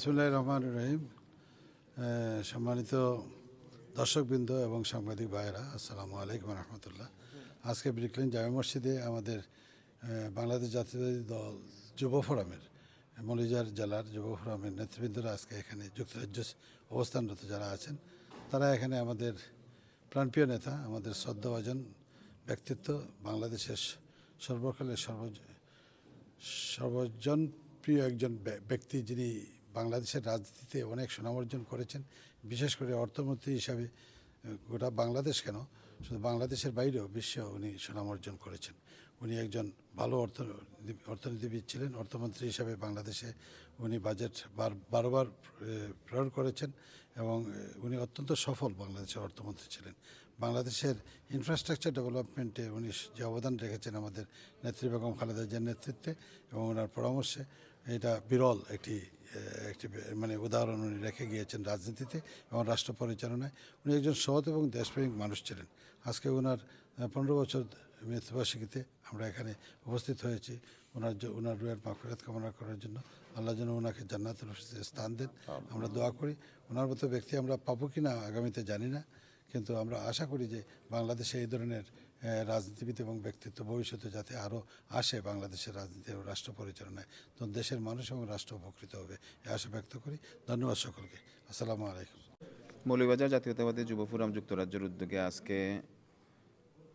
বিসমুল্লাহ রহমান রহিম সম্মানিত দর্শকবৃন্দ এবং সাংবাদিক ভাইয়েরা, আসসালামু আলাইকুম রহমতুল্লাহ। আজকে ব্রিকলিন জামে মসজিদে আমাদের বাংলাদেশ জাতীয়তাবাদী দল যুব ফোরামের, মলিজার জেলার যুব ফোরামের নেতৃবৃন্দরা আজকে এখানে যুক্তরাজ্য অবস্থানরত যারা আছেন, তারা এখানে আমাদের প্রাণপ্রিয় নেতা, আমাদের শ্রদ্ধাভাজন ব্যক্তিত্ব, বাংলাদেশের সর্বকালের সর্ব সর্বজন প্রিয় একজন ব্য- ব্যক্তি যিনি বাংলাদেশের রাজনীতিতে অনেক সুনাম অর্জন করেছেন। বিশেষ করে অর্থমন্ত্রী হিসাবে গোটা বাংলাদেশ কেন? শুধু বাংলাদেশের বাইরেও বিশ্ব উনি সুনাম অর্জন করেছেন। উনি একজন ভালো অর্থ অর্থনীতিবিদ ছিলেন। অর্থমন্ত্রী হিসাবে বাংলাদেশে উনি বাজেট বার, বারবার প্রেরণ করেছেন এবং উনি অত্যন্ত সফল বাংলাদেশের অর্থমন্ত্রী ছিলেন। বাংলাদেশের ইনফ্রাস্ট্রাকচার ডেভেলপমেন্টে উনি যে অবদান রেখেছেন আমাদের নেত্রী বেগম খালেদা জিয়ার নেতৃত্বে এবং ওনার পরামর্শে এটা বিরল একটি একটি মানে উদাহরণ উনি রেখে গিয়েছেন রাজনীতিতে এবং রাষ্ট্র পরিচালনায়। উনি একজন সৎ এবং দেশপ্রেমিক মানুষ ছিলেন। আজকে ওনার পনেরো বছর মৃত্যুবার্ষিকীতে আমরা এখানে উপস্থিত হয়েছি ওনার ওনার রুয়ের মাফিরাত কামনা করার জন্য। আল্লাহ যেন ওনাকে জান্নাতুল স্থান দেন। আমরা দোয়া করি ওনার মতো ব্যক্তি আমরা পাবো কি না আগামীতে জানি না। কিন্তু আমরা আশা করি যে বাংলাদেশে এই ধরনের রাজনীতিবিদ এবং ব্যক্তিত্ব ভবিষ্যতে যাতে আরও আসে বাংলাদেশের রাজনীতি এবং রাষ্ট্র পরিচালনায়, তো দেশের মানুষ এবং রাষ্ট্র উপকৃত হবে। এই আশা ব্যক্ত করি। ধন্যবাদ সকলকে। আসসালামু আলাইকুম। মৌলভীবাজার জাতীয়তাবাদী যুব ফোরাম যুক্তরাজ্যের উদ্যোগে আজকে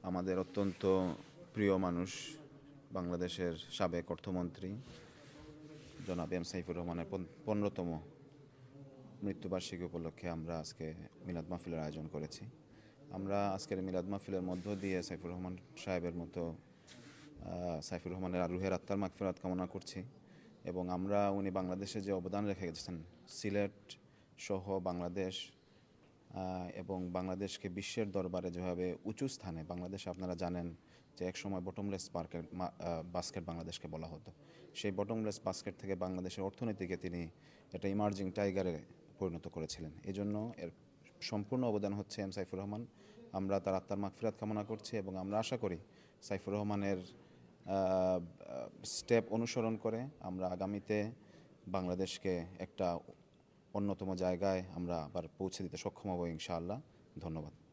আমাদের অত্যন্ত প্রিয় মানুষ বাংলাদেশের সাবেক অর্থমন্ত্রী জনাব এম সাইফুর রহমানের পন- পনেরোতম মৃত্যুবার্ষিকী উপলক্ষে আমরা আজকে মিলাদ মাহফিলের আয়োজন করেছি। আমরা আজকের মিলাদ মাহফিলের মধ্য দিয়ে সাইফুর রহমান সাহেবের মতো সাইফুর রহমানের আরুহের আত্মার মাগফিরাত কামনা করছি এবং আমরা উনি বাংলাদেশে যে অবদান রেখে গেছেন, সিলেট সহ বাংলাদেশ এবং বাংলাদেশকে বিশ্বের দরবারে যেভাবে উঁচু স্থানে, বাংলাদেশে আপনারা জানেন যে একসময় বটমলেস পার্কের বাস্কেট বাংলাদেশকে বলা হতো। সেই বটমলেস বাস্কেট থেকে বাংলাদেশের অর্থনীতিকে তিনি একটা ইমার্জিং টাইগারে পরিণত করেছিলেন। এই জন্য এর সম্পূর্ণ অবদান হচ্ছে এম সাইফুর রহমান। আমরা তার আত্মার মাগফিরাত কামনা করছি এবং আমরা আশা করি সাইফুর রহমানের স্টেপ অনুসরণ করে আমরা আগামীতে বাংলাদেশকে একটা অন্যতম জায়গায় আমরা আবার পৌঁছে দিতে সক্ষম হব ইনশাআল্লাহ। ধন্যবাদ।